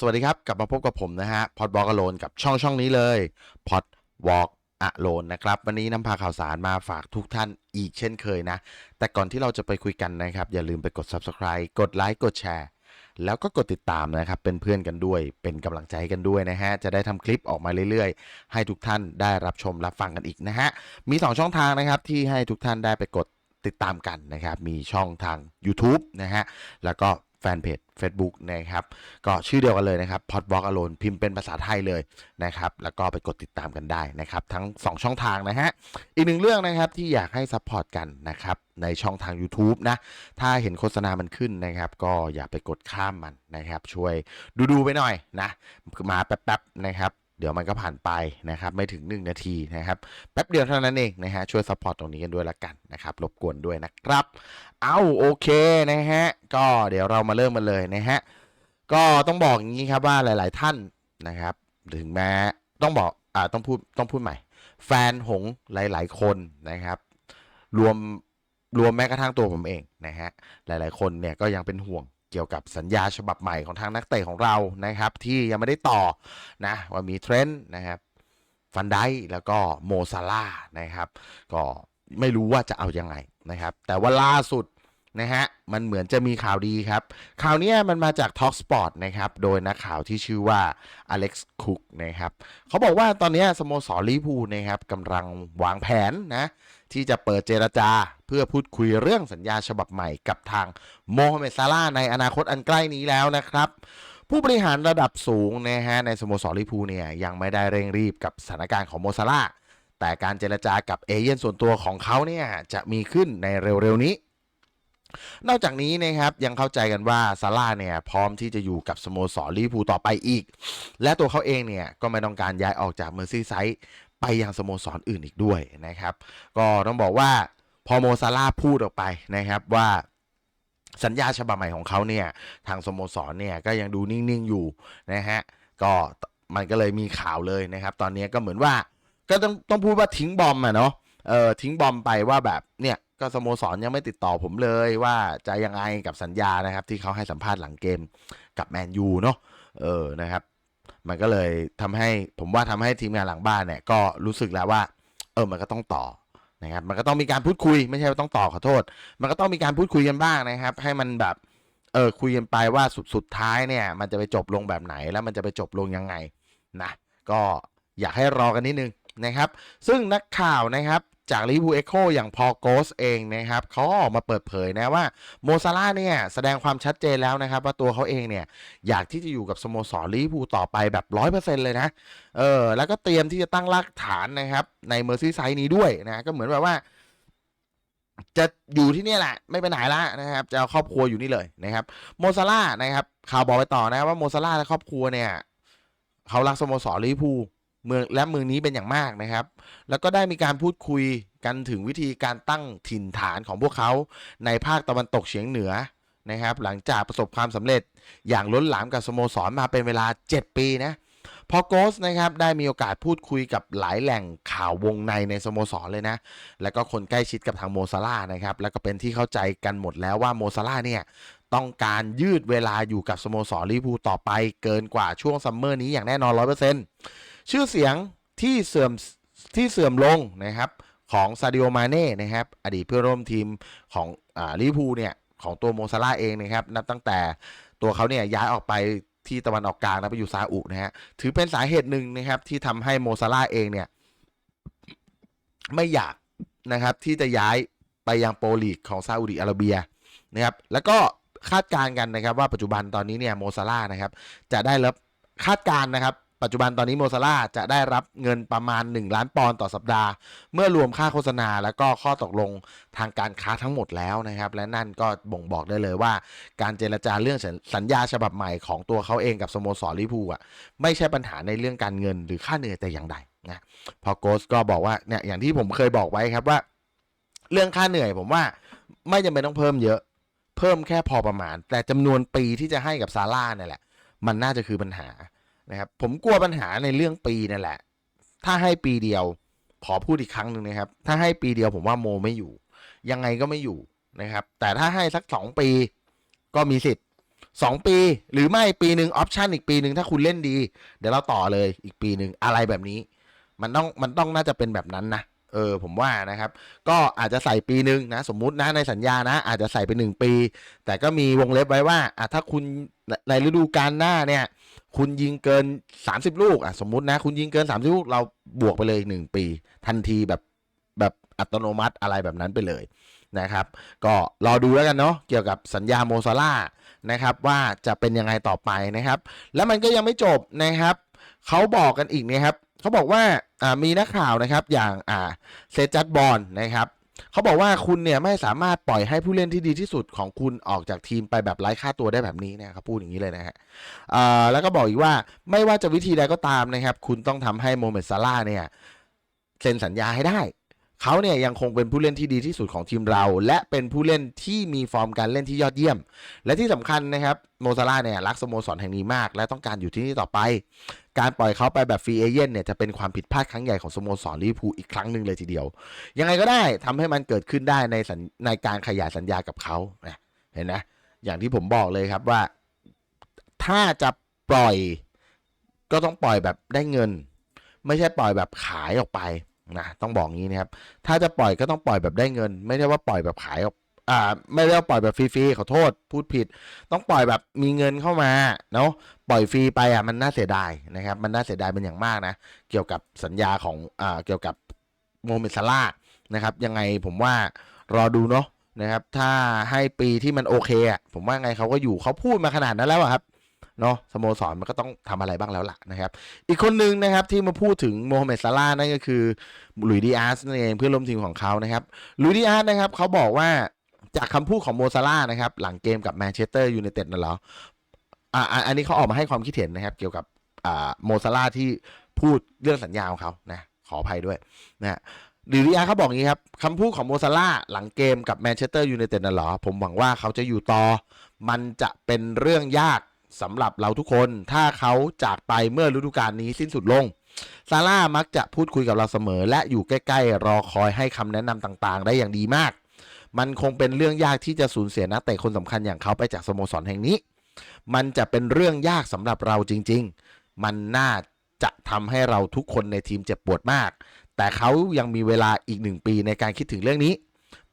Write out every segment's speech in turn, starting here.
สวัสดีครับ กลับมาพบกับผมนะฮะพอดวอล์กอโลนกับช่องช่องนี้เลยพอดวอล์กอโลนนะครับ วันนี้นำพาข่าวสารมาฝากทุกท่านอีกเช่นเคยนะ แต่ก่อนที่เราจะไปคุยกันนะครับ อย่าลืมไปกด Subscribe กดไลค์กดแชร์แล้วก็กดติดตามนะครับ เป็นเพื่อนกันด้วย เป็นกำลังใจกันด้วยนะฮะ จะได้ทำคลิปออกมาเรื่อยๆ ให้ทุกท่านได้รับชมรับฟังกันอีกนะฮะ มี 2 ช่องทางนะครับที่ให้ทุกท่านได้ไปกดติดตามกันนะครับ มีช่องทาง YouTube นะฮะ แล้วก็ แฟนเพจ Facebook นะครับ ก็ชื่อเดียวกันเลยนะครับ p o d w a l k Alone พิมพ์เป็นภาษาไทยเลยนะครับ แล้วก็ไปกดติดตามกันได้นะครับ ทั้ง 2 ช่องทางนะฮะ อีกหนึ่งเรื่องนะครับที่อยากให้ซัพพอร์ตกันนะครับ ในช่องทาง YouTube นะ ถ้าเห็นโฆษณามันขึ้นนะครับ ก็อย่าไปกดข้ามมันนะครับ ช่วยดูๆไปหน่อยนะ มาแป๊บๆนะครับ เดี๋ยวมันก็ผ่านไปนะครับไม่ถึง 1 นาทีนะครับแป๊บเดียวเท่านั้นเองนะฮะช่วยซัพพอร์ตตรงนี้กันด้วยละกันนะครับรบกวนด้วยนะครับ เอาโอเคนะฮะก็เดี๋ยวเรามาเริ่มกันเลยนะฮะก็ต้องบอกอย่างนี้ครับว่าหลาย ๆ ท่านนะครับ ถึงแม้ต้องบอกอ่าต้องพูดต้องพูดใหม่ แฟนหงหลาย ๆ คนนะครับ รวมรวมแม้กระทั่งตัวผมเองนะฮะหลาย ๆ คนเนี่ยก็ยังเป็นห่วง เกี่ยวกับสัญญาฉบับใหม่ของทางนักเตะของเรานะครับ ที่ยังไม่ได้ต่อนะว่ามีเทรนด์นะครับฟันไดแล้วก็โมซาล่านะครับ ก็ไม่รู้ว่าจะเอายังไงนะครับ แต่ว่าล่าสุดนะฮะมันเหมือนจะมีข่าวดีครับ ข่าวนี้มันมาจาก Talk Sport นะครับ โดยนักข่าวที่ชื่อว่าอเล็กซ์คุกนะครับเขาบอกว่าตอนนี้สโมสรลิเวอร์พูลนะครับกำลังวางแผนนะ ที่จะเปิดเจรจา เพื่อพูดคุยเรื่องสัญญาฉบับใหม่กับทางโมฮัมเหม็ดซาลาในอนาคตอันใกล้นี้แล้วนะครับผู้บริหารระดับสูงนะฮะในสโมสรลิพูเนี่ยยังไม่ได้เร่งรีบกับสถานการณ์ของโมซาลาแต่การเจรจากับเอเย่นส่วนตัวของเขาเนี่ยจะมีขึ้นในเร็วๆนี้ นอกจากนี้นะครับยังเข้าใจกันว่าซาร่าเนี่ยพร้อมที่จะอยู่กับสโมสรลิพูต่อไปอีก และตัวเขาเองเนี่ยก็ไม่ต้องการย้ายออกจากเมอร์ซีไซด์ ไปยังสโมสรอื่นอีกด้วยนะครับ ก็ต้องบอกว่าพอโมซาร่าพูดออกไปนะครับว่าสัญญาฉบับใหม่ของเขาเนี่ยทางสโมสรเนี่ยก็ยังดูนิ่งๆอยู่นะฮะก็มันก็เลยมีข่าวเลยนะครับ ตอนนี้ก็เหมือนว่าก็ต้องต้องพูดว่าทิ้งบอมอะเนาะเออทิ้งบอมไปว่าแบบเนี่ยก็สโมสรยังไม่ติดต่อผมเลยว่าจะยังไงกับสัญญานะครับ ที่เขาให้สัมภาษณ์หลังเกมกับแมนยูเนาะเออนะครับ มันก็เลยทำให้ผมว่าทำให้ทีมงานหลังบ้านเนี่ยก็รู้สึกแล้วว่า เออมันก็ต้องต่อนะครับมันก็ต้องมีการพูดคุยไม่ใช่ว่าต้องต่อขอโทษ มันก็ต้องมีการพูดคุยกันบ้างนะครับ ให้มันแบบเออคุยกันไปว่าสุดสุดท้ายเนี่ย มันจะไปจบลงแบบไหนแล้วมันจะไปจบลงยังไงนะก็อยากให้รอกันนิดนึงนะครับ ซึ่งนักข่าวนะครับ จากลิบูเอ็กโคอย่างพอโกสเองนะครับเขาออกมาเปิดเผยนะว่าโมซาร่าเนี่ยแสดงความชัดเจนแล้วนะครับ ว่าตัวเขาเองเนี่ยอยากที่จะอยู่กับสโมสรลิเวอร์พูต่อไปแบบร้อยเปอร์เซ็นต์เลยนะเออแล้วก็เตรียมที่จะตั้งรากฐานนะครับ ในเมอร์ซีไซด์นี้ด้วยนะก็เหมือนแบบว่า จะอยู่ที่นี่แหละ ไม่ไปไหนละนะครับ จะเอาครอบครัวอยู่นี่เลยนะครับโมซาร่านะครับข่าวบอกไปต่อนะว่าโมซาร่าและครอบครัวเนี่ยเขารักสโมสรลิเวอร์พู เมืองและเมืองนี้เป็นอย่างมากนะครับ แล้วก็ได้มีการพูดคุยกันถึงวิธีการตั้งถิ่นฐานของพวกเขาในภาคตะวันตกเฉียงเหนือนะครับ หลังจากประสบความสำเร็จอย่างล้นหลามกับสโมสรมาเป็นเวลา 7 ปีนะพอโกสนะครับได้มีโอกาสพูดคุยกับหลายแหล่งข่าววงในในสโมสรเลยนะ แล้วก็คนใกล้ชิดกับทางโมซาร่านะครับ แล้วก็เป็นที่เข้าใจกันหมดแล้วว่าโมซาร่าเนี่ยต้องการยืดเวลาอยู่กับสโมสรลิเวอร์พูลต่อไปเกินกว่าช่วงซัมเมอร์นี้อย่างแน่นอน 100% ชื่อเสียงที่เสื่อมที่เสื่อมลงนะครับของซาดิโอมาเน่นะครับอดีตเพื่อนร่วมทีมของอลิพูเนี่ยของตัวโมซาร่าเองนะครับนับตั้งแต่ตัวเขาเนี่ยย้ายออกไปที่ตะวันออกกลางแล้วไปอยู่ซาอุนะฮะถือเป็นสาเหตุหนึ่งนะครับที่ทำให้โมซาร่าเองเนี่ยไม่อยากนะครับที่จะย้ายไปยังโปรลีกของซาอุดิอาระเบียนะครับแล้วก็คาดการณ์กันนะครับว่าปัจจุบันตอนนี้เนี่ยโมซาร่านะครับจะได้รับคาดการณ์นะครับ ปัจจุบันตอนนี้โมซาร่าจะได้รับเงินประมาณ 1 ล้านปอนด์ต่อสัปดาห์ เมื่อรวมค่าโฆษณาแล้วก็ข้อตกลงทางการค้าทั้งหมดแล้วนะครับ และนั่นก็บ่งบอกได้เลยว่า การเจรจาเรื่องสัญญาฉบับใหม่ของตัวเขาเองกับสโมสรลิพูอะไม่ใช่ปัญหาในเรื่องการเงินหรือค่าเหนื่อยแต่อย่างใดนะพอโกสก็บอกว่าเนี่ยอย่างที่ผมเคยบอกไว้ครับว่า เรื่องค่าเหนื่อยผมว่าไม่จำเป็นต้องเพิ่มเยอะ เพิ่มแค่พอประมาณ แต่จำนวนปีที่จะให้กับซาร่าเนี่ยแหละ มันน่าจะคือปัญหา นะครับผมกลัวปัญหาในเรื่องปีนั่นแหละ ถ้าให้ปีเดียว ขอพูดอีกครั้งหนึ่งนะครับ ถ้าให้ปีเดียวผมว่าโมไม่อยู่ ยังไงก็ไม่อยู่นะครับ แต่ถ้าให้สักสองปีก็มีสิทธิ์สองปีหรือไม่ปีหนึ่งออปชันอีกปีหนึ่งถ้าคุณเล่นดี เดี๋ยวเราต่อเลยอีกปีหนึ่งอะไรแบบนี้ มันต้องมันต้องน่าจะเป็นแบบนั้นนะเออผมว่านะครับ ก็อาจจะใส่ปีหนึ่งนะ สมมุตินะในสัญญานะ อาจจะใส่ไปหนึ่งปี แต่ก็มีวงเล็บไว้ว่าอะถ้าคุณในฤดูกาลหน้าเนี่ย คุณยิงเกิน 30 ลูกอะสมมุตินะ คุณยิงเกิน 30 ลูก เราบวกไปเลย1ปี ทันทีแบบแบบอัตโนมัติอะไรแบบนั้นไปเลยนะครับ ก็รอดูแล้วกันเนาะเกี่ยวกับสัญญาโมซาร่านะครับ ว่าจะเป็นยังไงต่อไปนะครับ แล้วมันก็ยังไม่จบนะครับเขาบอกกันอีกนะครับเขาบอกว่ามีนักข่าวนะครับอย่างอ่าเซจัดบอลนะครับ เขาบอกว่าคุณเนี่ยไม่สามารถปล่อยให้ผู้เล่นที่ดีที่สุดของคุณออกจากทีมไปแบบไร้ค่าตัวได้แบบนี้นะครับพูดอย่างนี้เลยนะฮะแล้วก็บอกอีกว่าไม่ว่าจะวิธีใดก็ตามนะครับ คุณต้องทำให้โมเมดซาร่าเนี่ยเซ็นสัญญาให้ได้ เขาเนี่ยยังคงเป็นผู้เล่นที่ดีที่สุดของทีมเรา และเป็นผู้เล่นที่มีฟอร์มการเล่นที่ยอดเยี่ยม และที่สำคัญนะครับโมซาร่าเนี่ยรักสโมสรแห่งนี้มาก และต้องการอยู่ที่นี่ต่อไป การปล่อยเขาไปแบบฟรีเอเย่นเนี่ยจะเป็นความผิดพลาดครั้งใหญ่ของสโมสรลิเวอร์พูลอีกครั้งหนึ่งเลยทีเดียว ยังไงก็ได้ทำให้มันเกิดขึ้นได้ในในการขยายสัญญากับเขาเห็นนะอย่างที่ผมบอกเลยครับว่า ถ้าจะปล่อยก็ต้องปล่อยแบบได้เงิน ไม่ใช่ปล่อยแบบขายออกไปนะต้องบอกงี้นะครับ ถ้าจะปล่อยก็ต้องปล่อยแบบได้เงิน ไม่ได้ว่าปล่อยแบบขายออก อ่าไม่ได้ปล่อยแบบฟรีๆขอโทษพูดผิด ต้องปล่อยแบบมีเงินเข้ามาเนาะปล่อยฟรีไปอะมันน่าเสียดายนะครับ มันน่าเสียดายเป็นอย่างมากนะ เกี่ยวกับสัญญาของอ่าเกี่ยวกับโมเมดซาร่านะครับ ยังไงผมว่ารอดูเนาะนะครับ ถ้าให้ปีที่มันโอเคอะผมว่าไงเขาก็อยู่เขาพูดมาขนาดนั้นแล้วครับเนาะสโมสรมันก็ต้องทำอะไรบ้างแล้วล่ะนะครับ อีกคนหนึ่งนะครับที่มาพูดถึงโมฮัมเหม็ดซาร่านั่นก็คือลุยดีอาร์สนั่นเองเพื่อนร่วมทีมของเขานะครับลุยดีอาร์สนะครับเขาบอกว่า จากคำพูดของโมซาร่านะครับ หลังเกมกับแมนเชสเตอร์ยูไนเต็ดนั่นเหรออ่าอันนี้เขาออกมาให้ความคิดเห็นนะครับ เกี่ยวกับอ่าโมซาร่าที่พูดเรื่องสัญญาของเขานะขออภัยด้วยนะฮะหลุยส์ดีอาร์เขาบอกงี้ครับคำพูดของโมซาร่าห์หลังเกมกับแมนเชสเตอร์ยูไนเต็ดนั่นเหรอ ผมหวังว่าเขาจะอยู่ต่อ มันจะเป็นเรื่องยากสำหรับเราทุกคน ถ้าเขาจากไปเมื่อฤดูกาลนี้สิ้นสุดลงซาร่ามักจะพูดคุยกับเราเสมอ และอยู่ใกล้ ๆ รอคอยให้คำแนะนำต่างๆ ได้อย่างดีมาก มันคงเป็นเรื่องยากที่จะสูญเสียนักเตะคนสำคัญอย่างเขาไปจากสโมสรแห่งนี้ มันจะเป็นเรื่องยากสำหรับเราจริง ๆ มันน่าจะทำให้เราทุกคนในทีมเจ็บปวดมาก แต่เขายังมีเวลาอีกหนึ่งปีในการคิดถึงเรื่องนี้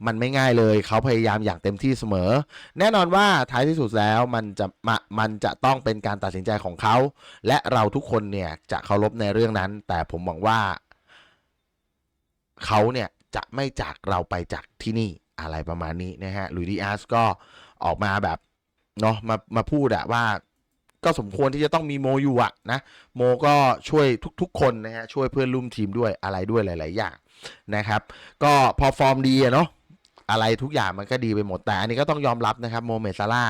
มันไม่ง่ายเลยเขาพยายามอย่างเต็มที่เสมอ แน่นอนว่าท้ายที่สุดแล้วมันจะมามันจะต้องเป็นการตัดสินใจของเขา และเราทุกคนเนี่ยจะเคารพในเรื่องนั้น แต่ผมหวังว่าเขาเนี่ยจะไม่จากเราไปจากที่นี่ อะไรประมาณนี้นะฮะลุยดีอาร์สก็ออกมาแบบเนาะมามาพูดอะว่าก็สมควรที่จะต้องมีโมอยู่อะนะโมก็ช่วยทุก ๆ คนนะฮะช่วยเพื่อนร่วมทีมด้วยอะไรด้วยหลาย ๆ อย่างนะครับ ก็พอฟอร์มดีอะเนาะอะไรทุกอย่างมันก็ดีไปหมด แต่อันนี้ก็ต้องยอมรับนะครับโมเมซาร่า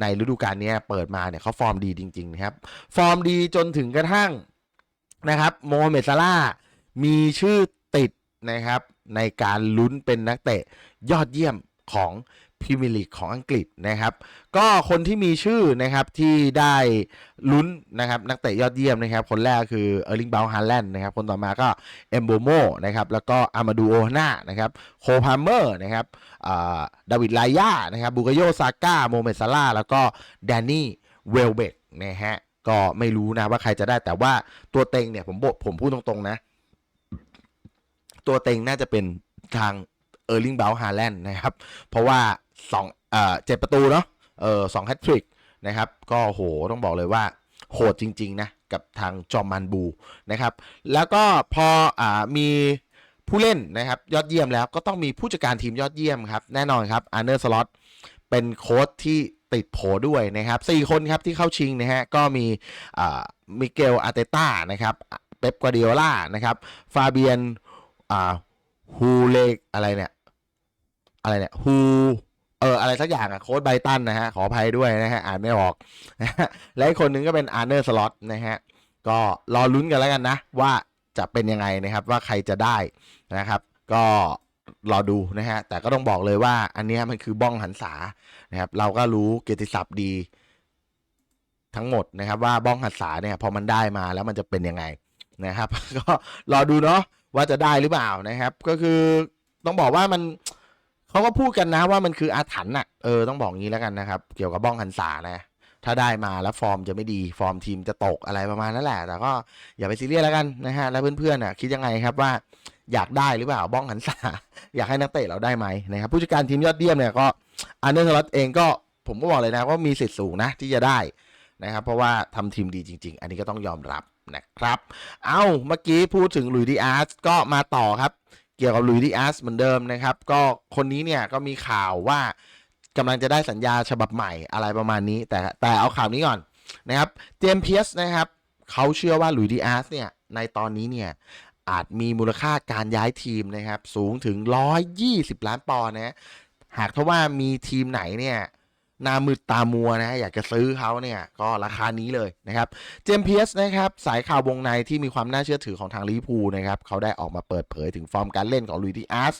ในฤดูกาลนี้เปิดมาเนี่ยเขาฟอร์มดีจริง ๆ นะครับ ฟอร์มดีจนถึงกระทั่งนะครับโมเมซาร่ามีชื่อ นะครับในการลุ้นเป็นนักเตะยอดเยี่ยมของพรีเมียร์ลีกของอังกฤษนะครับ ก็คนที่มีชื่อนะครับที่ได้ลุ้นนะครับนักเตะยอดเยี่ยมนะครับ คนแรกคือเออร์ลิงเบลฮาแลนด์นะครับ คนต่อมาก็เอมโบโมนะครับ แล้วก็อามาดูโอนานะครับโคพาเมอร์นะครับอ่าดาวิดลายานะครับบูกโยซาก้าโมเมซาร่าแล้วก็แดนนี่เวลเบกนะฮะก็ไม่รู้นะว่าใครจะได้แต่ว่าตัวเต็งเนี่ยผมบอกผมพูดตรงๆนะ ตัวเต็งน่าจะเป็นทางเออร์ลิงเบลฮาแลนด์นะครับ เพราะว่าสองเอ่อเจ็ดประตูเนาะเออสองแฮตทริกนะครับ ก็โหต้องบอกเลยว่าโหดจริง ๆ นะ กับทางจอมมันบูนะครับ แล้วก็พออ่ามีผู้เล่นนะครับ ยอดเยี่ยมแล้วก็ต้องมีผู้จัดการทีมยอดเยี่ยมครับ แน่นอนครับอาร์เนอร์สล็อตเป็นโค้ชที่ติดโผด้วยนะครับสี่คนครับที่เข้าชิงนะฮะ ก็มีอ่ามิเกลอาร์เตต้านะครับ เป๊ปกวาดิโอล่านะครับ ฟาเบียน อ่าฮูเลกอะไรเนี่ย อะไรเนี่ยฮูเอออะไรสักอย่างอะโค้ดไบตันนะฮะ ขออภัยด้วยนะฮะ อ่านไม่ออกและอีกคนหนึ่งก็เป็นอาร์เนอร์สล็อตนะฮะ ก็รอลุ้นกันแล้วกันนะ ว่าจะเป็นยังไงนะครับ ว่าใครจะได้นะครับ ก็รอดูนะฮะ แต่ก็ต้องบอกเลยว่า อันนี้มันคือบ้องหันษานะครับ เราก็รู้เกียรติศัพท์ดี ทั้งหมดนะครับ ว่าบ้องหันษาเนี่ยพอมันได้มาแล้วมันจะเป็นยังไงนะครับ ก็รอดูเนาะ ว่าจะได้หรือเปล่านะครับ ก็คือต้องบอกว่ามันเขาก็พูดกันนะว่ามันคืออาถรรพ์น่ะเออต้องบอกงี้แล้วกันนะครับ เกี่ยวกับบ้องหันษานะ ถ้าได้มาแล้วฟอร์มจะไม่ดีฟอร์มทีมจะตกอะไรประมาณนั้นแหละ แต่ก็อย่าไปซีเรียสแล้วกันนะฮะแล้วเพื่อนๆน่ะคิดยังไงครับว่าอยากได้หรือเปล่าบ้องหันษา อยากให้นักเตะเราได้ไหมนะครับผู้จัดการทีมยอดเยี่ยมเนี่ยก็อันเดอร์สล็อตเองก็ผมก็บอกเลยนะว่ามีสิทธิ์สูงนะที่จะได้นะครับเพราะว่าทำทีมดีจริง ๆ อันนี้ก็ต้องยอมรับ นะครับ เอาเมื่อกี้พูดถึงลุยดีอาร์สก็มาต่อครับ เกี่ยวกับลุยดีอาร์สเหมือนเดิมนะครับ ก็คนนี้เนี่ยก็มีข่าวว่ากำลังจะได้สัญญาฉบับใหม่อะไรประมาณนี้ แต่แต่เอาข่าวนี้ก่อนนะครับเจมส์เพียสนะครับเขาเชื่อว่าลุยดีอาร์สเนี่ยในตอนนี้เนี่ยอาจมีมูลค่าการย้ายทีมนะครับ สูงถึง 120 ล้านปอนด์นะหากถ้าว่ามีทีมไหนเนี่ย หน้ามืดตามัวนะอยากจะซื้อเขาเนี่ยก็ราคานี้เลยนะครับเจมเพียสนะครับสายข่าววงในที่มีความน่าเชื่อถือของทางลิพูนะครับเขาได้ออกมาเปิดเผยถึงฟอร์มการเล่นของลุยดิอาส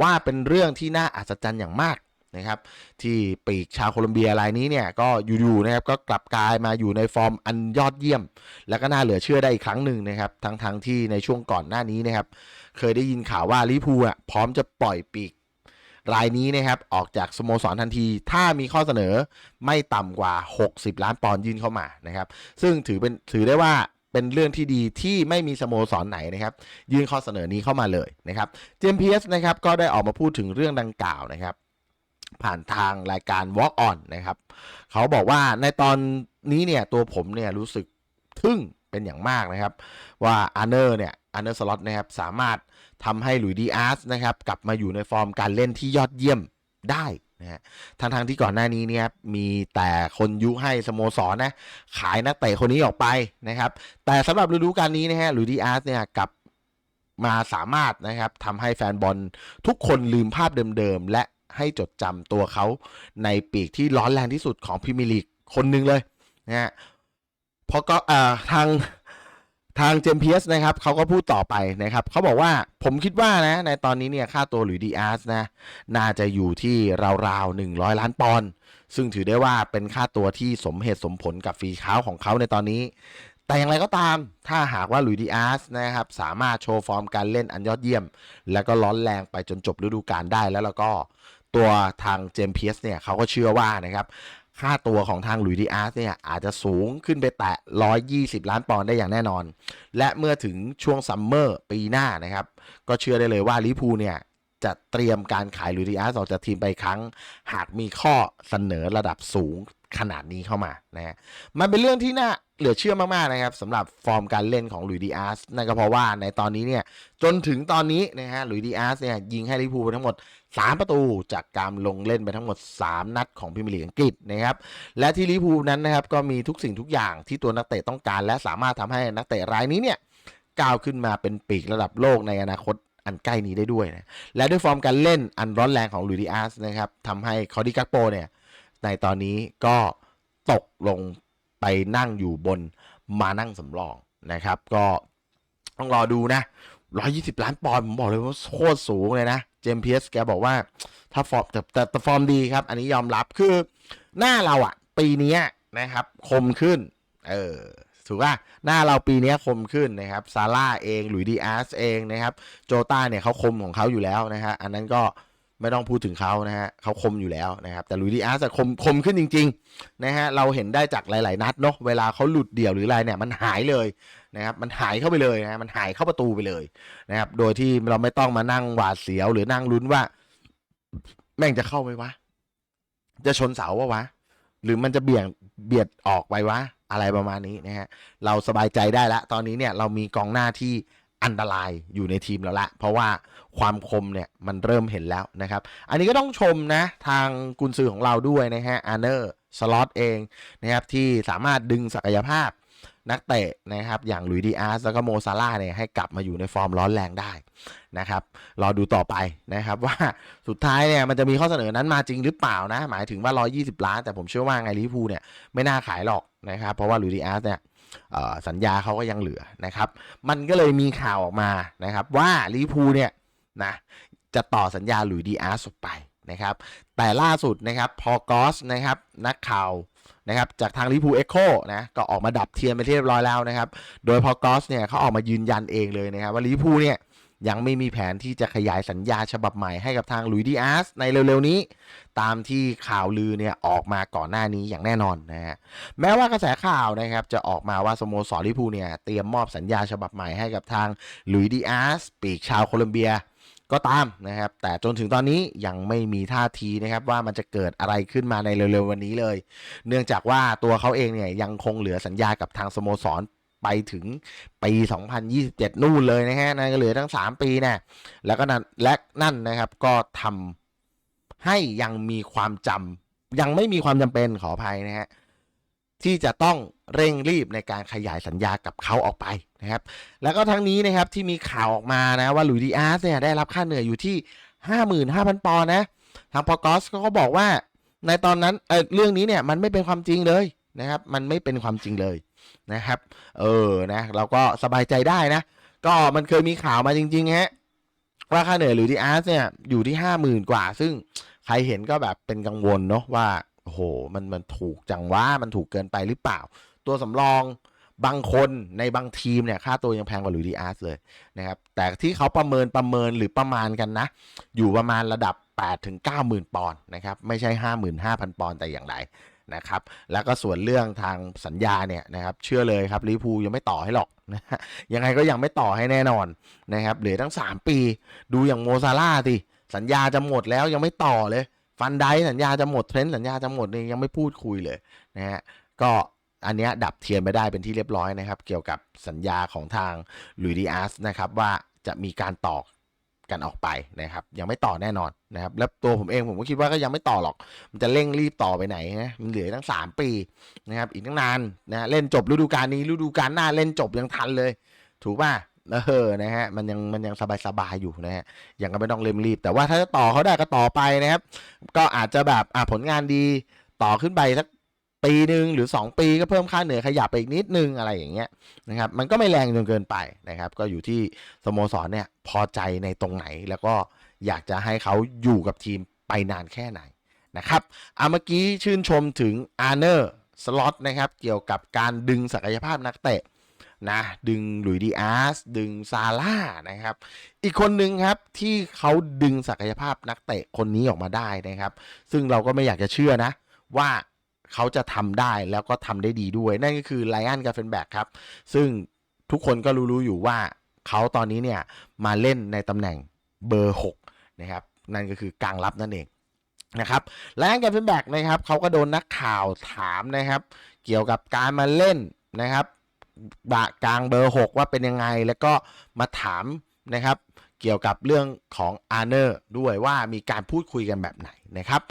ว่าเป็นเรื่องที่น่าอัศจรรย์อย่างมากนะครับที่ปีกชาวโคลอมเบียรายนี้เนี่ยก็อยู่ๆนะครับก็กลับกลายมาอยู่ในฟอร์มอันยอดเยี่ยม และก็น่าเหลือเชื่อได้อีกครั้งหนึ่งนะครับทั้งๆทที่ในช่วงก่อนหน้านี้นะครับเคยได้ยินข่าวว่าลิพูอะพร้อมจะปล่อยปีก รายนี้นะครับออกจากสโมสรทันที ถ้ามีข้อเสนอไม่ต่ำกว่า 60 ล้านปอนด์ยื่นเข้ามานะครับ ซึ่งถือเป็นถือได้ว่าเป็นเรื่องที่ดีที่ไม่มีสโมสรไหนนะครับ ยื่นข้อเสนอนี้เข้ามาเลยนะครับเจมส์เพียสนะครับก็ได้ออกมาพูดถึงเรื่องดังกล่าวนะครับผ่านทางรายการ Walk On นะครับ เขาบอกว่าในตอนนี้เนี่ยตัวผมเนี่ยรู้สึกทึ่งเป็นอย่างมากนะครับ ว่าอาร์เนอร์เนี่ยอาร์เนอร์สล็อตนะครับสามารถ ทำให้หลุยดีอาร์สนะครับกลับมาอยู่ในฟอร์มการเล่นที่ยอดเยี่ยมได้นะฮะทั้งทางที่ก่อนหน้านี้เนี่ยมีแต่คนยุให้สโมสรนะขายนักเตะคนนี้ออกไปนะครับ แต่สำหรับฤดูกาลนี้นะฮะหลุยดีอาร์สเนี่ยกลับมาสามารถนะครับทำให้แฟนบอลทุกคนลืมภาพเดิมๆ และให้จดจำตัวเขาในปีกที่ร้อนแรงที่สุดของพรีเมียร์ลีกคนหนึ่งเลยนะฮะเพราะก็เอ่อทาง ทางเจมเพียสนะครับเขาก็พูดต่อไปนะครับเขาบอกว่าผมคิดว่านะในตอนนี้เนี่ยค่าตัวหลุยดีอาร์สนะน่าจะอยู่ที่ราวๆ 100 ล้านปอนด์ซึ่งถือได้ว่าเป็นค่าตัวที่สมเหตุสมผลกับฝีเท้าของเขาในตอนนี้ แต่อย่างไรก็ตามถ้าหากว่าหลุยดีอาร์สนะครับสามารถโชว์ฟอร์มการเล่นอันยอดเยี่ยม แล้วก็ร้อนแรงไปจนจบฤดูกาลได้แล้วแล้วก็ตัวทางเจมเพียสเนี่ยเขาก็เชื่อว่านะครับ ค่าตัวของทางหลุยดีอาร์สเนี่ยอาจจะสูงขึ้นไปแตะ 120 ล้านปอนด์ได้อย่างแน่นอน และเมื่อถึงช่วงซัมเมอร์ปีหน้านะครับ ก็เชื่อได้เลยว่าลิพูเนี่ยจะเตรียมการขายหลุยดีอาร์สออกจากทีมไปครั้ง หากมีข้อเสนอระดับสูงขนาดนี้เข้ามานะฮะมันเป็นเรื่องที่น่า เหลือเชื่อมากๆนะครับสำหรับฟอร์มการเล่นของหลุยดีอาร์สนั่นก็เพราะว่าในตอนนี้เนี่ยจนถึงตอนนี้นะฮะหลุยดีอาร์สเนี่ยยิงให้ลิพูไปทั้งหมด 3 ประตูจากการลงเล่นไปทั้งหมด 3 นัดของพรีเมียร์ลีกอังกฤษนะครับและที่ลิพูนั้นนะครับก็มีทุกสิ่งทุกอย่างที่ตัวนักเตะต้องการ และสามารถทำให้นักเตะรายนี้เนี่ยก้าวขึ้นมาเป็นปีกระดับโลกในอนาคตอันใกล้นี้ได้ด้วยนะและด้วยฟอร์มการเล่นอันร้อนแรงของลุยดิอาร์สนะครับทำให้คอร์ดิกักโปเนี่ยในตอนนี้ก็ตกลง ไปนั่งอยู่บนมานั่งสำรองนะครับ ก็ต้องรอดูนะ 120 ล้านปอนด์ผมบอกเลยว่าโคตรสูงเลยนะ เจมส์เพียสแกบอกว่าถ้าฟอร์มแต่แต่ฟอร์มดีครับ อันนี้ยอมรับคือหน้าเราอะปีนี้นะครับคมขึ้น เออถูกป่ะหน้าเราปีนี้คมขึ้นนะครับซาร่าเองหลุยดีอาร์สเองนะครับ โจต้าเนี่ยเขาคมของเขาอยู่แล้วนะฮะอันนั้นก็ ไม่ต้องพูดถึงเขานะฮะเขาคมอยู่แล้วนะครับ แต่ลุยดีอาร์สอะคมคมขึ้นจริงๆนะฮะเราเห็นได้จากหลาย ๆ นัดเนาะเวลาเขาหลุดเดี่ยวหรืออะไรเนี่ยมันหายเลยนะครับมันหายเข้าไปเลยนะมันหายเข้าประตูไปเลยนะครับ โดยที่เราไม่ต้องมานั่งหวาดเสียวหรือนั่งลุ้นว่า แม่งจะเข้าไหมวะ จะชนเสาวะวะ หรือมันจะเบี่ยงเบียดออกไปวะอะไรประมาณนี้นะฮะเราสบายใจได้แล้วตอนนี้เนี่ยเรามีกองหน้าที่ อันตรายอยู่ในทีมแล้วละ เพราะว่าความคมเนี่ยมันเริ่มเห็นแล้วนะครับ อันนี้ก็ต้องชมนะทางกุนซือของเราด้วยนะฮะอาร์เนอร์สล็อตเองนะครับที่สามารถดึงศักยภาพนักเตะนะครับอย่างลุยดีอาร์สแล้วก็โมซาร่าเนี่ยให้กลับมาอยู่ในฟอร์มร้อนแรงได้นะครับรอดูต่อไปนะครับว่าสุดท้ายเนี่ยมันจะมีข้อเสนอนั้นมาจริงหรือเปล่านะ หมายถึงว่า 120 ล้าน แต่ผมเชื่อว่าไงลิพูเนี่ยไม่น่าขายหรอกนะครับเพราะว่าลุยดีอาร์สเนี่ย สัญญาเขาก็ยังเหลือนะครับ มันก็เลยมีข่าวออกมานะครับว่าลิพูเนี่ยนะจะต่อสัญญาหลุยดีอาร์สออกไปนะครับแต่ล่าสุดนะครับพอกอสนะครับนักข่าวนะครับจากทางลิพูเอ็กโคนะก็ออกมาดับเทียนไปที่เรียบร้อยแล้วนะครับ โดยพอกอสเนี่ยเขาออกมายืนยันเองเลยนะครับว่าลิพูเนี่ยยังไม่มีแผนที่จะขยายสัญญาฉบับใหม่ให้กับทางหลุยดีอาร์สในเร็วๆนี้ ตามที่ข่าวลือเนี่ยออกมาก่อนหน้านี้อย่างแน่นอนนะฮะแม้ว่ากระแสข่าวนะครับจะออกมาว่าสโมสรลิพูเนี่ยเตรียมมอบสัญญาฉบับใหม่ให้กับทางลุยดีอาสปีกชาวโคลอมเบียก็ตามนะครับ แต่จนถึงตอนนี้ยังไม่มีท่าทีนะครับว่ามันจะเกิดอะไรขึ้นมาในเร็วๆวันนี้เลย เนื่องจากว่าตัวเขาเองเนี่ยยังคงเหลือสัญญากับทางสโมสรไปถึงปี 2027 นู่นเลยนะฮะนั่นก็เหลือทั้ง 3 ปีนะแล้วก็นั่นและนั่นนะครับก็ทำ ให้ยังมีความจำยังไม่มีความจำเป็นขออภัยนะฮะที่จะต้องเร่งรีบในการขยายสัญญากับเขาออกไปนะครับ แล้วก็ทั้งนี้นะครับที่มีข่าวออกมานะว่าหลุยส์ดีอาร์สเนี่ยได้รับค่าเหนื่อยอยู่ที่ 55,000 ปอนด์นะ ทางพอกอสเขาก็บอกว่าในตอนนั้นเออเรื่องนี้เนี่ยมันไม่เป็นความจริงเลยนะครับ มันไม่เป็นความจริงเลยนะครับ เออนะเราก็สบายใจได้นะ ก็มันเคยมีข่าวมาจริงๆฮะว่าค่าเหนื่อยหรือที่อาร์สเนี่ยอยู่ที่ห้าหมื่นกว่า ซึ่ง ใครเห็นก็แบบเป็นกังวลเนาะว่าโอ้โหมันมันถูกจังว่ามันถูกเกินไปหรือเปล่า ตัวสำรองบางคนในบางทีมเนี่ยค่าตัวยังแพงกว่าลุยดีอาร์สเลยนะครับแต่ที่เขาประเมินประเมินหรือประมาณกันนะ อยู่ประมาณระดับ 8 ถึง 90,000 ปอนด์นะครับไม่ใช่ 55,000 ปอนด์แต่อย่างใดนะครับแล้วก็ส่วนเรื่องทางสัญญาเนี่ยนะครับเชื่อเลยครับลิพูยังไม่ต่อให้หรอกนะยังไงก็ยังไม่ต่อให้แน่นอนนะครับเหลือทั้ง 3 ปี ดูอย่างโมซาร่าสิ สัญญาจะหมดแล้วยังไม่ต่อเลย ฟันไดสัญญาจะหมดเทรนต์สัญญาจะหมดนี่ยังไม่พูดคุยเลยนะฮะก็อันนี้ดับเทียนไปได้เป็นที่เรียบร้อยนะครับ เกี่ยวกับสัญญาของทางลุยดีอาร์สนะครับว่าจะมีการต่อกันออกไปนะครับ ยังไม่ต่อแน่นอนนะครับ แล้วตัวผมเองผมก็คิดว่าก็ยังไม่ต่อหรอก มันจะเร่งรีบต่อไปไหนนะมันเหลือตั้ง 3 ปีนะครับ อีกตั้งนานนะเล่นจบฤดูกาลนี้ฤดูกาลหน้าเล่นจบยังทันเลย ถูกป่ะ เออนะฮะมันยังมันยังสบายๆอยู่นะฮะยังก็ไม่ต้องเร่งรีบ แต่ว่าถ้าจะต่อเขาได้ก็ต่อไปนะครับ ก็อาจจะแบบอะผลงานดีต่อขึ้นไปสักปีหนึ่งหรือ 2 ปีก็เพิ่มค่าเหนื่อยขยับไปอีกนิดนึงอะไรอย่างเงี้ยนะครับมันก็ไม่แรงจนเกินไปนะครับ ก็อยู่ที่สโมสรเนี่ยพอใจในตรงไหนแล้วก็อยากจะให้เขาอยู่กับทีมไปนานแค่ไหนนะครับอาเมื่อกี้ชื่นชมถึงอาร์เนอร์สล็อตนะครับเกี่ยวกับการดึงศักยภาพนักเตะ นะดึงหลุยดีอาร์สดึงซาร่านะครับ อีกคนหนึ่งครับที่เขาดึงศักยภาพนักเตะคนนี้ออกมาได้นะครับ ซึ่งเราก็ไม่อยากจะเชื่อนะ ว่าเขาจะทำได้แล้วก็ทำได้ดีด้วย นั่นก็คือไลออนกาเฟนแบกครับ ซึ่งทุกคนก็รู้ๆอยู่ว่าเขาตอนนี้เนี่ยมาเล่นในตำแหน่งเบอร์ 6 นะครับ นั่นก็คือกลางรับนั่นเองนะครับไลออนกาเฟนแบกนะครับเขาก็โดนนักข่าวถามนะครับ เกี่ยวกับการมาเล่นนะครับ กลางเบอร์ 6 ว่าเป็นยังไง แล้วก็มาถามนะครับ เกี่ยวกับเรื่องของอาร์เนอร์ด้วยว่ามีการพูดคุยกันแบบไหนนะครับ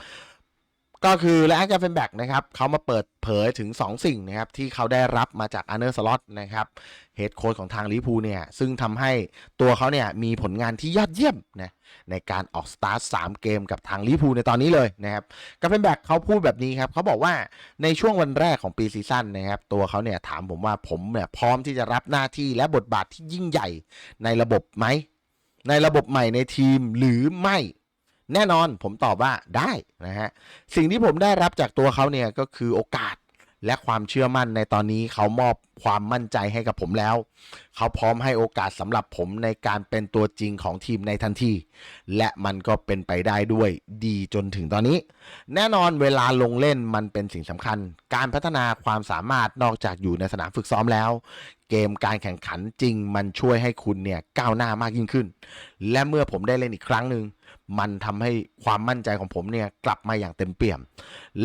ก็คือและแกเฟนแบกนะครับเขามาเปิดเผยถึง 2 สิ่งนะครับ ที่เขาได้รับมาจากอาร์เนอร์สล็อตนะครับเฮดโค้ชของทางลิพูเนี่ย ซึ่งทำให้ตัวเขาเนี่ย มีผลงานที่ยอดเยี่ยมนะในการออกสตาร์ท3เกมกับทางลิพูในตอนนี้เลยนะครับกาเฟนแบกเขาพูดแบบนี้ครับเขาบอกว่าในช่วงวันแรกของปีซีซั่นนะครับ ตัวเขาเนี่ยถามผมว่าผมเนี่ยพร้อมที่จะรับหน้าที่และบทบาทที่ยิ่งใหญ่ในระบบไหมในระบบใหม่ในทีมหรือไม่ แน่นอนผมตอบว่าได้นะฮะสิ่งที่ผมได้รับจากตัวเขาเนี่ยก็คือโอกาสและความเชื่อมั่นในตอนนี้เขามอบความมั่นใจให้กับผมแล้ว เขาพร้อมให้โอกาสสำหรับผมในการเป็นตัวจริงของทีมในทันที และมันก็เป็นไปได้ด้วยดีจนถึงตอนนี้ แน่นอนเวลาลงเล่นมันเป็นสิ่งสำคัญ การพัฒนาความสามารถนอกจากอยู่ในสนามฝึกซ้อมแล้ว เกมการแข่งขันจริง มันช่วยให้คุณเนี่ยก้าวหน้ามากยิ่งขึ้น และเมื่อผมได้เล่นอีกครั้งหนึ่งมันทำให้ความมั่นใจของผมเนี่ยกลับมาอย่างเต็มเปี่ยม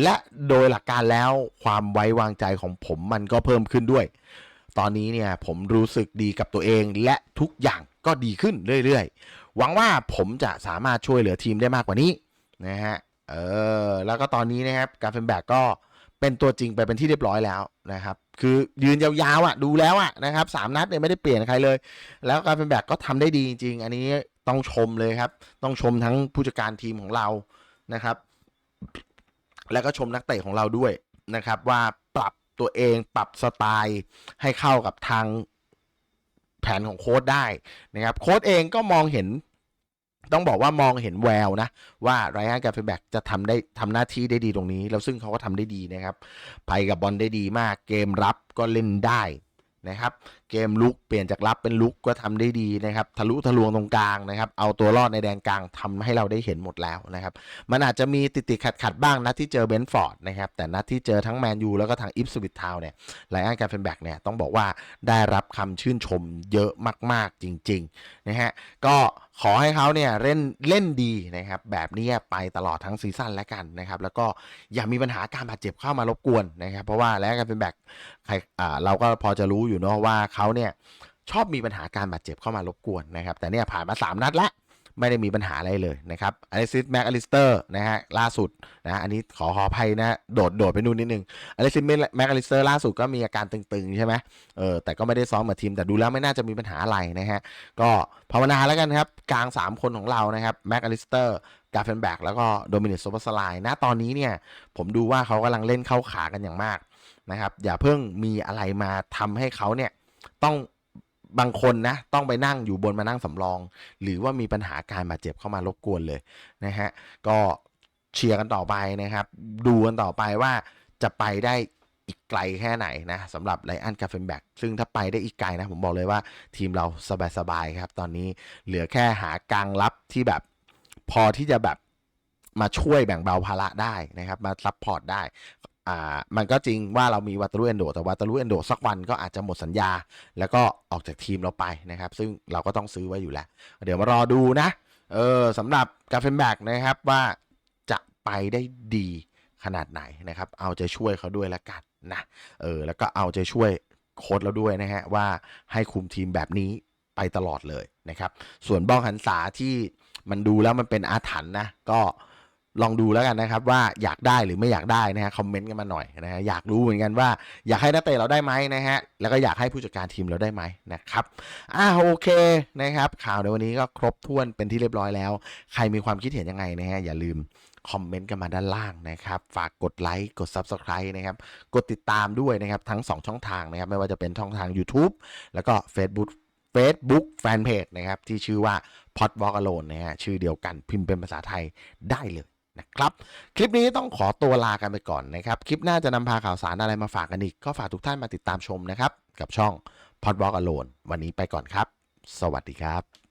และโดยหลักการแล้วความไว้วางใจของผมมันก็เพิ่มขึ้นด้วย ตอนนี้เนี่ยผมรู้สึกดีกับตัวเองและทุกอย่างก็ดีขึ้นเรื่อยๆ หวังว่าผมจะสามารถช่วยเหลือทีมได้มากกว่านี้นะฮะเออแล้วก็ตอนนี้นะครับการเฟนแบกก็ เป็นตัวจริงไปเป็นที่เรียบร้อยแล้วนะครับ คือยืนยาวๆอะดูแล้วอะนะครับสามนัดเนี่ยไม่ได้เปลี่ยนใครเลย แล้วการเฟนแบกก็ทำได้ดีจริงๆอันนี้ต้องชมเลยครับ ต้องชมทั้งผู้จัดการทีมของเรานะครับ แล้วก็ชมนักเตะของเราด้วยนะครับ ว่าปรับตัวเองปรับสไตล์ให้เข้ากับทางแผนของโค้ดได้นะครับ โค้ดเองก็มองเห็น ต้องบอกว่ามองเห็นแววนะ ว่าไรอันกาเฟแบ็กจะทำได้ทำหน้าที่ได้ดีตรงนี้ แล้วซึ่งเขาก็ทำได้ดีนะครับ ไปกับบอลได้ดีมาก เกมรับก็เล่นได้นะครับ เกมลุกเปลี่ยนจากรับเป็นลุกก็ทำได้ดีนะครับ ทะลุทะลวงตรงกลางนะครับ เอาตัวรอดในแดนกลางทำให้เราได้เห็นหมดแล้วนะครับ มันอาจจะมีติดติดขัดขัดบ้างนัดที่เจอเบนฟอร์ดนะครับ แต่นัดที่เจอทั้งแมนยูแล้วก็ทางอิฟสวิตทาวเนี่ยไลออนการ์เฟนแบ็กเนี่ยต้องบอกว่าได้รับคำชื่นชมเยอะมาก ๆจริงๆนะฮะ ก็ ขอให้เขาเนี่ยเล่นเล่นดีนะครับแบบนี้ไปตลอดทั้งซีซั่นแล้วกันนะครับแล้วก็อย่ามีปัญหาการบาดเจ็บเข้ามารบกวนนะครับเพราะว่าแล้วกันเป็นแบกใครอ่าเราก็พอจะรู้อยู่เนาะว่าเขาเนี่ยชอบมีปัญหาการบาดเจ็บเข้ามารบกวนนะครับแต่เนี่ยผ่านมา 3 นัดแล้ว ไม่ได้มีปัญหาอะไรเลยนะครับอลิซิสแม็กอลิสเตอร์นะฮะล่าสุดนะอันนี้ขอขออภัยนะโดดโดดไปนู่นนิดนึงอลิซิสแม็กอลิสเตอร์ล่าสุดก็มีอาการตึงๆ ใช่ไหมเออแต่ก็ไม่ได้ซ้อมกับทีม แต่ดูแล้วไม่น่าจะมีปัญหาอะไรนะฮะก็ภาวนาแล้วกันครับ กลาง 3 คนของเรานะครับแม็กอลิสเตอร์กาเฟนแบกแล้วก็โดมินิกโซบัสไลน์ณตอนนี้เนี่ยผมดูว่าเขากำลังเล่นเข้าขากันอย่างมากนะครับอย่าเพิ่งมีอะไรมาทำให้เขาเนี่ยต้อง บางคนนะต้องไปนั่งอยู่บนมานั่งสำรอง หรือว่ามีปัญหาการบาดเจ็บเข้ามารบกวนเลยนะฮะก็เชียร์กันต่อไปนะครับ ดูกันต่อไปว่าจะไปได้อีกไกลแค่ไหนนะสำหรับไลอันกาเฟนแบ็กซึ่งถ้าไปได้อีกไกลนะ ผมบอกเลยว่าทีมเราสบายๆครับ ตอนนี้เหลือแค่หากลางรับที่แบบพอที่จะแบบมาช่วยแบ่งเบาภาระได้นะครับ มาซัพพอร์ตได้ อ่ามันก็จริงว่าเรามีวัตรุเอนโดแต่วัตรุเอนโดสักวันก็อาจจะหมดสัญญา แล้วก็ออกจากทีมเราไปนะครับ ซึ่งเราก็ต้องซื้อไว้อยู่แล้ว เดี๋ยวมารอดูนะเออสำหรับกาเฟนแบกนะครับว่าจะไปได้ดีขนาดไหนนะครับ เอาใจช่วยเขาด้วยละกันนะเออแล้วก็เอาใจช่วยโค้ดเราด้วยนะฮะว่าให้คุมทีมแบบนี้ไปตลอดเลยนะครับ ส่วนบ้องหันษาที่มันดูแล้วมันเป็นอาถรรพ์นะก็ ลองดูแล้วกันนะครับว่าอยากได้หรือไม่อยากได้นะฮะคอมเมนต์กันมาหน่อยนะฮะอยากรู้เหมือนกันว่าอยากให้นักเตะเราได้ไหมนะฮะแล้วก็อยากให้ผู้จัดการทีมเราได้ไหมนะครับอ่าโอเคนะครับข่าวในวันนี้ก็ครบถ้วนเป็นที่เรียบร้อยแล้ว ใครมีความคิดเห็นยังไงนะฮะอย่าลืมคอมเมนต์กันมาด้านล่างนะครับ ฝากกดไลค์ กด Subscribe นะครับ กดติดตามด้วยนะครับ ทั้ง 2 ช่องทางนะครับ ไม่ว่าจะเป็นช่องทาง YouTube แล้วก็ Facebook Facebook Fanpage นะครับ ที่ชื่อว่า Pot Walk Alone นะฮะ ชื่อเดียวกันพิมพ์เป็นภาษาไทยได้เลย นะครับ คลิปนี้ต้องขอตัวลากันไปก่อนนะครับ คลิปหน้าจะนำพาข่าวสารอะไรมาฝากกันอีก ก็ฝากทุกท่านมาติดตามชมนะครับ กับช่อง Pot Walk Alone วันนี้ไปก่อนครับ สวัสดีครับ